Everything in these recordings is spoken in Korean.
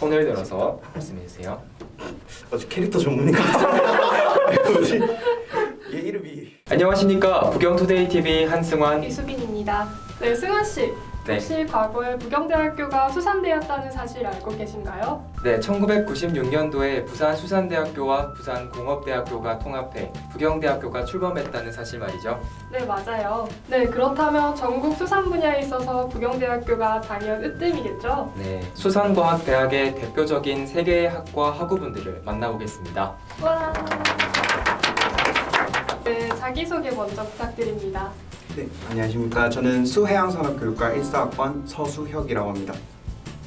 손을 들어서 말씀해 주세요. 아주 캐릭터 전문인 것 같아요. 뭐지? 얘 이름이 안녕하십니까 부경투데이 TV 한승환. 이수빈입니다. 네, 승환 씨. 네. 혹시 과거에 부경대학교가 수산되었다는 사실 알고 계신가요? 네, 1996년도에 부산 수산대학교와 부산 공업대학교가 통합해 부경대학교가 출범했다는 사실 말이죠. 네, 맞아요. 네, 그렇다면 전국 수산 분야에 있어서 부경대학교가 당연 으뜸이겠죠? 네, 수산과학대학의 대표적인 세 개의 학과 학우분들을 만나보겠습니다. 와. 네, 자기소개 먼저 부탁드립니다. 네, 안녕하십니까. 저는 수해양산업교육과 1사학번 서수혁이라고 합니다.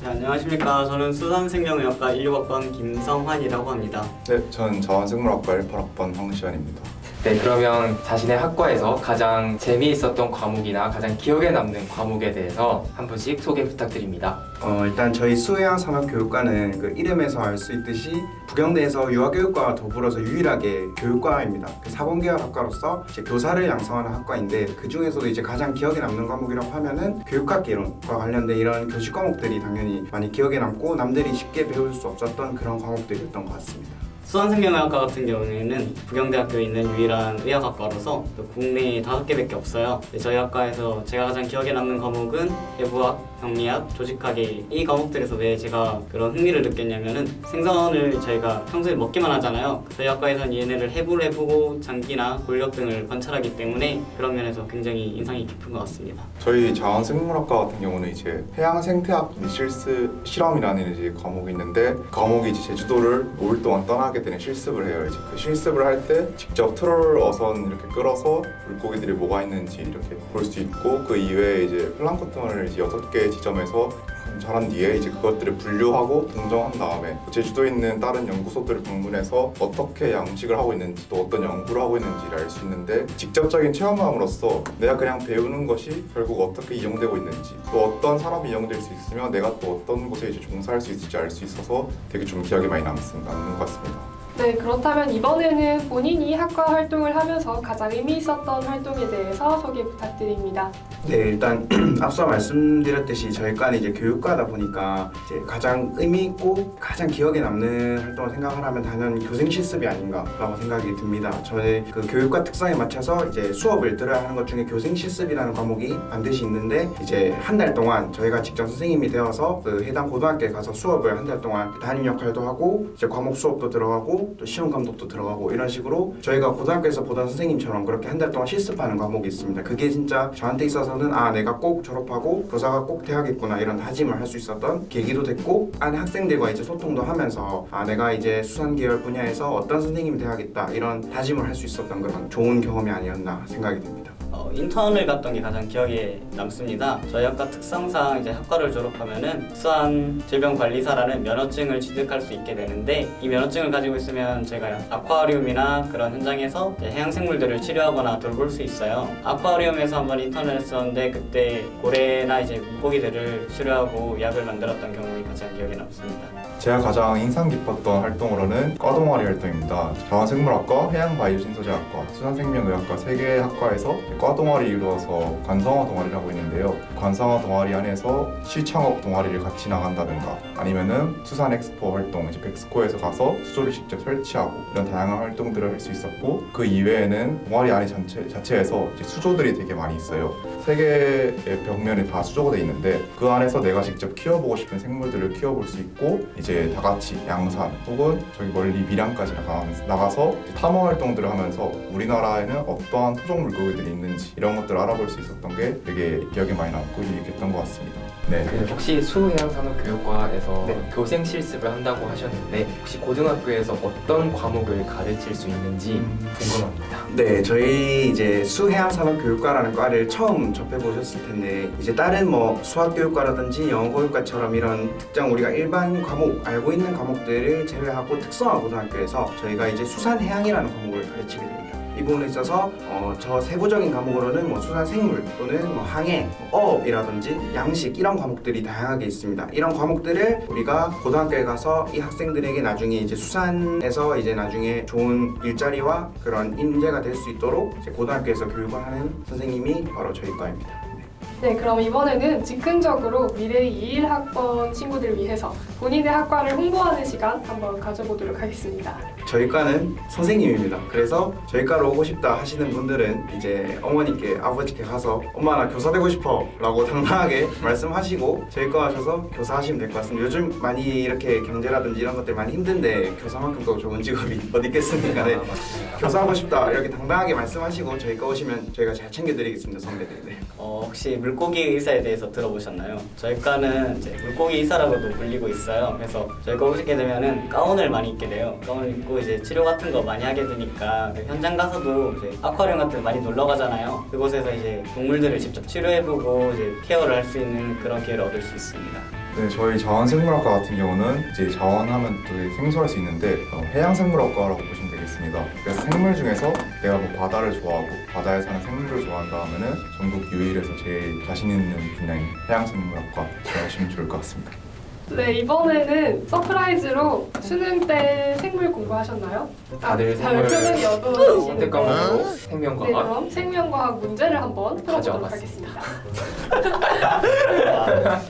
네, 안녕하십니까. 저는 수산생명의학과 16학번 김성환이라고 합니다. 네, 저는 자원생물학과 18학번 황시환입니다. 네, 그러면 자신의 학과에서 가장 재미있었던 과목이나 가장 기억에 남는 과목에 대해서 한 분씩 소개 부탁드립니다. 어, 일단 저희 수해양산업교육과는 그 이름에서 알 수 있듯이 부경대에서 유아교육과와 더불어서 유일하게 교육과입니다. 그 사범계열 학과로서 이제 교사를 양성하는 학과인데 그 중에서도 이제 가장 기억에 남는 과목이라고 하면은 교육학 개론과 관련된 이런 교실 과목들이 당연히 많이 기억에 남고 남들이 쉽게 배울 수 없었던 그런 과목들이었던 것 같습니다. 수산생명의학과 같은 경우에는 부경대학교에 있는 유일한 의학학과로서 또 국내에 다섯 개밖에 없어요. 네, 저희 학과에서 제가 가장 기억에 남는 과목은 해부학, 병리학, 조직학이 이 과목들에서 왜 제가 그런 흥미를 느꼈냐면은 생선을 저희가 평소에 먹기만 하잖아요. 저희 학과에서는 얘네를 해부를 해보고 장기나 골격 등을 관찰하기 때문에 그런 면에서 굉장히 인상이 깊은 것 같습니다. 저희 자원생물학과 같은 경우는 이제 해양 생태학 실습 실험이라는 이제 과목이 있는데 그 과목이 이제 제주도를 5일 동안 떠나게 되는 실습을 해요. 이제 그 실습을 할 때 직접 트롤 어선 이렇게 끌어서 물고기들이 뭐가 있는지 이렇게 볼 수 있고 그 이외에 이제 플랑크톤을 이제 여섯 개 지점에서 관찰한 뒤에 이제 그것들을 분류하고 동정한 다음에 제주도에 있는 다른 연구소들을 방문해서 어떻게 양식을 하고 있는지 또 어떤 연구를 하고 있는지를 알 수 있는데 직접적인 체험함으로써 내가 그냥 배우는 것이 결국 어떻게 이용되고 있는지 또 어떤 사람이 이용될 수 있으며 내가 또 어떤 곳에 이제 종사할 수 있을지 알 수 있어서 되게 좀 기억에 많이. 남는 것 같습니다. 네, 그렇다면 이번에는 본인이 학과 활동을 하면서 가장 의미 있었던 활동에 대해서 소개 부탁드립니다. 네, 일단 앞서 말씀드렸듯이 저희 과는 이제 교육과다 보니까 이제 가장 의미 있고 가장 기억에 남는 활동을 생각을 하면 당연 교생 실습이 아닌가라고 생각이 듭니다. 저희 그 교육과 특성에 맞춰서 이제 수업을 들어야 하는 것 중에 교생 실습이라는 과목이 반드시 있는데 이제 한 달 동안 저희가 직접 선생님이 되어서 그 해당 고등학교에 가서 수업을 한 달 동안 담임 역할도 하고 이제 과목 수업도 들어가고 또 시험 감독도 들어가고 이런 식으로 저희가 고등학교에서 보던 선생님처럼 그렇게 한 달 동안 실습하는 과목이 있습니다. 그게 진짜 저한테 있어서는 아 내가 꼭 졸업하고 교사가 꼭 돼야겠구나 이런 다짐을 할 수 있었던 계기도 됐고 안에 학생들과 이제 소통도 하면서 아 내가 이제 수산 계열 분야에서 어떤 선생님이 돼야겠다 이런 다짐을 할 수 있었던 그런 좋은 경험이 아니었나 생각이 됩니다. 어, 인턴을 갔던 게 가장 기억에 남습니다. 저희 학과 특성상 이제 학과를 졸업하면은 수산 질병관리사라는 면허증을 취득할 수 있게 되는데 이 면허증을 가지고 있으면 제가 아쿠아리움이나 그런 현장에서 해양 생물들을 치료하거나 돌볼 수 있어요. 아쿠아리움에서 한번 인턴을 했었는데 그때 고래나 이제 물고기들을 치료하고 약을 만들었던 경험이 가장 기억에 남습니다. 제가 가장 인상 깊었던 활동으로는 과 동아리 활동입니다. 자원생물학과, 해양바이오신소재학과, 수산생명의학과 세 개의 학과에서 과 동아리 이루어서 관성어 동아리를 하고 있는데요. 관성어 동아리 안에서 시창업 동아리를 같이 나간다든가 아니면은 수산 엑스포 활동, 이제 백스코에서 가서 수조를 직접 설치하고 이런 다양한 활동들을 할 수 있었고 그 이외에는 동아리 안에 전체, 자체에서 수조들이 되게 많이 있어요. 세 개의 벽면이 다 수조가 돼 있는데 그 안에서 내가 직접 키워보고 싶은 생물들을 키워볼 수 있고 이제 다 같이 양산 혹은 저기 멀리 밀양까지 나가면서 나가서 이제 탐험 활동들을 하면서 우리나라에는 어떠한 토종 물고기들이 있는지 이런 것들을 알아볼 수 있었던 게 되게 기억에 많이 남고 유익했던 것 같습니다. 네. 그 혹시 수해양산업교육과에서 네. 교생 실습을 한다고 하셨는데 혹시 고등학교에서 어떤 과목을 가르칠 수 있는지 음. 궁금합니다. 네, 저희 이제 수해양산업교육과라는 과를 처음 접해보셨을 텐데 이제 다른 뭐 수학교육과라든지 영어교육과처럼 이런 특정 우리가 일반 과목 알고 있는 과목들을 제외하고 특성화 고등학교에서 저희가 이제 수산 해양이라는 과목을 가르치게 됩니다. 이 부분에 있어서 어, 저 세부적인 과목으로는 뭐 수산 생물 또는 뭐 항해, 뭐 어업이라든지 양식 이런 과목들이 다양하게 있습니다. 이런 과목들을 우리가 고등학교에 가서 이 학생들에게 나중에 이제 수산에서 이제 나중에 좋은 일자리와 그런 인재가 될 수 있도록 고등학교에서 교육을 하는 선생님이 바로 저희 과입니다. 네. 네, 그럼 이번에는 즉흥적으로 미래 21학번 친구들 위해서 본인의 학과를 홍보하는 시간 한번 가져보도록 하겠습니다. 저희 과는 선생님입니다. 그래서 저희 과로 오고 싶다 하시는 분들은 이제 어머니께 아버지께 가서 엄마 나 교사 되고 싶어 라고 당당하게 말씀하시고 저희 과 하셔서 교사 하시면 될 것 같습니다. 요즘 많이 이렇게 경제라든지 이런 것들 많이 힘든데 교사만큼 더 좋은 직업이 어디 있겠습니까? 네. 교사 하고 싶다 이렇게 당당하게 말씀하시고 저희 과 오시면 저희가 잘 챙겨드리겠습니다 선배들. 네. 어, 혹시 물고기 의사에 대해서 들어보셨나요? 저희 과는 이제 물고기 의사라고도 불리고 있어요. 그래서 저희 과 오시게 되면은 가운을 많이 입게 돼요. 가운을 입고 이제 치료 같은 거 많이 하게 되니까 그 현장 가서도 이제 아쿠아리움 같은 데 많이 놀러 가잖아요. 그곳에서 이제 동물들을 직접 치료해보고 이제 케어를 할 수 있는 그런 기회를 얻을 수 있습니다. 네, 저희 자원생물학과 같은 경우는 이제 자원하면 또 생소할 수 있는데 어, 해양생물학과라고 보시면 되겠습니다. 그래서 생물 중에서 내가 뭐 바다를 좋아하고 바다에 사는 생물을 좋아한다 하면은 전국 유일해서 제일 자신 있는 분야인 해양생물학과 지원하시면 좋을 것 같습니다. 네, 이번에는 서프라이즈로 수능 때 생물 공부하셨나요? 다들 아, 생물 선택 거. 과목으로 네, 생명과학 그럼 생명과학 문제를 한번 풀어보도록 가져와 하겠습니다.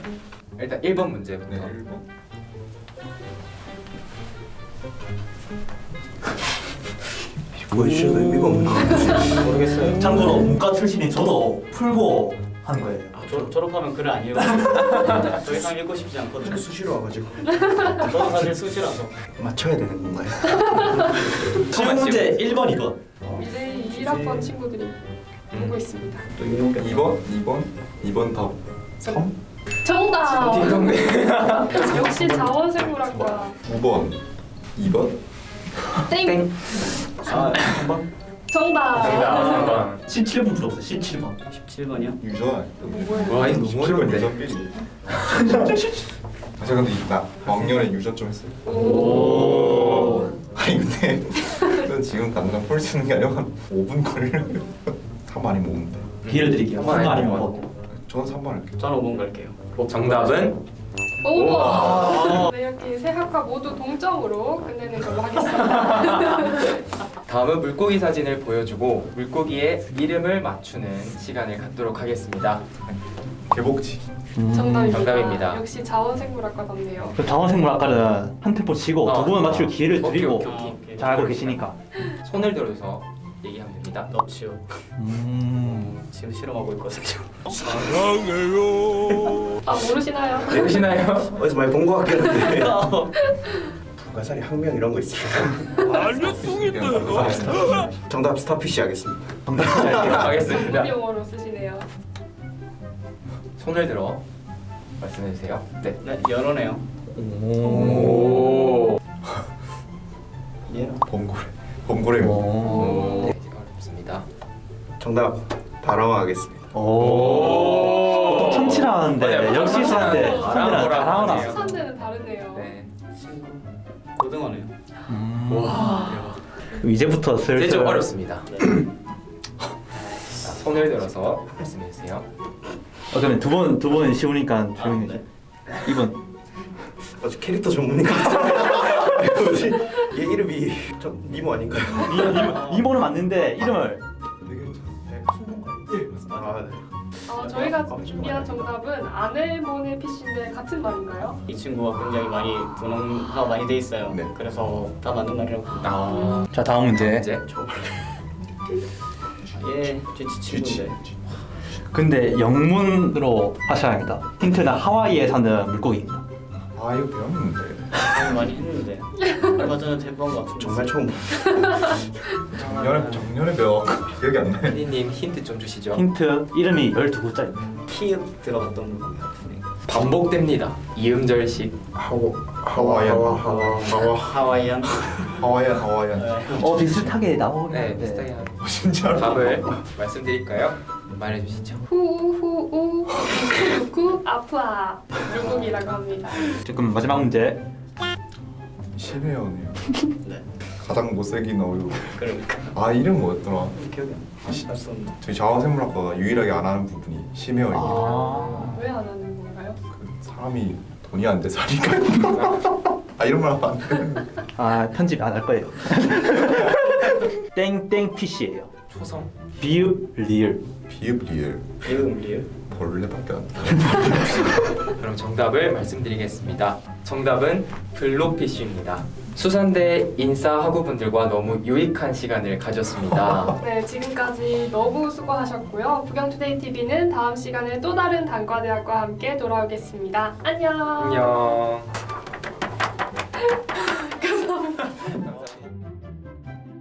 일단 1번 문제부터 네, 1번. 뭐 주셔도 의미가 없는 것 같아요. 모르겠어요. 참고로 문과 출신인 저도 풀고 하는 거예요. 아, 졸, 졸업하면 글을 안 읽어요. 더 이상 읽고 싶지 않거든요. 수시로 와가지고 저도 사실 수시라서. 맞춰야 되는 건가요? 지금 문제 1번, 2번. 미래 21학번 친구들이 보고 있습니다. 또 이놈께 2번, 2번, 2번 답 3, 정답! 딩동댕 역시 자원생물학과 9번, 2번, 땡! 아, 한번 정답! 정답 3번 17번 들어보세요. 17번. 17번이요? 유전. 와 이거 너무 어려운데 유전 삐리. 아, 제가 근데 이- 나 왕년에 유전 좀 했어요. 오. 아니 근데 저 지금 당장 풀수 있는 게 아니라 한 5분 걸려요. 다 많이 모은데. 기회를 드릴게요. 한번 3번 아니면 아니면 뭐. 5번. 저는 3번 할게요. 저는 5번 갈게요. 정답은 오! 네, 이렇게 세 학과 모두 동점으로 끝내는 걸로 하겠습니다. 다음은 물고기 사진을 보여주고 물고기의 이름을 맞추는 시간을 갖도록 하겠습니다. 개복치. 정답입니다. 정답입니다. 역시 자원생물학과답네요. 그 자원생물학과는 한 템포 치고 어. 두 분을 맞출 기회를 오케이, 드리고 오케이, 아, 오케이. 오케이. 잘 알고 계시니까. 손을 들어서 됩니다. 넙치요. 음. 지금 실험하고 있거든요. 아, 모르시나요? 되시나요? 어디서 많이 본 것 같긴 한데 불가사리 학명 이런 거 있어요. 정답 스타피쉬 하겠습니다. 정답 할게요. 하겠습니다. 전문 용어로 쓰시네요. 손을 들어 말씀해 주세요. 네. 네, 연어네요. 오. 얘는 범고래. 범고래입니다. 오. 네, 어렵습니다. 정답 다랑어 하겠습니다. 오. 보통 참치라는데 맞아요. 역시 있었는데 참치라는 참치랑 거라고 다랑어라. 하네요. 수산대는 다르네요. 네. 고등어네요. 음. 와. 이제부터 이제 슬슬 좀 어렵습니다. 네. 자, 손을 들어서 말씀해 주세요. 어, 그러면 두번 두 번 쉬우니까 조용히 해. 네. 2번. 아주 캐릭터 전문인 것. 뭐지? 얘 이름이 저 니모 아닌가요? 2번은 맞는데 이름을 아, 네. 어, 저희가 준비한 정답은 아네모네 피쉬인데 같은 말인가요? 이 친구가 굉장히 많이 분홍화가 많이 돼 있어요. 네. 그래서 다 맞는 말이라고. 아. 자 다음 문제. 이제 예, 쥐치 친구인데. 근데 영문으로 하셔야겠다. 힌트는 하와이에 사는 물고기입니다. 아 이거 배웠는데. 공부 많이 했는데. 얼마 전에 대본 것 같은데. 정말 처음 봐. 작년에 작년에 배워. 기억이 안 나요. 피디님 힌트 좀 주시죠. 힌트 이름이 12글자입니다. 키읔 들어갔던 것 같은데. 반복됩니다. 이음절식. 하워 하와이안. 하와 하와 하와 하와이안. 하와이안 하와이안. 네. 어 비슷하게 나오긴 네. 비슷하게 한 어, 진짜로. 답을 말씀드릴까요? 말해 주시죠. 후우후우 후쿠 아프아 물고기라고 합니다. 지금 마지막 문제. 심해요네요. 네. 가장 못생긴 어류. 그러니까. 아 이름 뭐였더라? 기억이 안 나. 없네. 저희 자원생물학과가 유일하게 안 하는 부분이 심해요입니다. 아. 왜 안 하는 건가요? 그 사람이 돈이 안 돼서 하니까. 아 이런 말 하면 안 되는데. 아 편집 안 할 거예요. 땡땡 피쉬예요. 초성. 비읍 리을. 비읍 리을. 비음 리을. 벌레밖에 안 돼. 그럼 정답을 말씀드리겠습니다. 정답은 블로피쉬입니다. 수산대 인싸 학우분들과 너무 유익한 시간을 가졌습니다. 네, 지금까지 너무 수고하셨고요. 부경투데이 TV는 다음 시간에 또 다른 단과대학과 함께 돌아오겠습니다. 안녕. 안녕.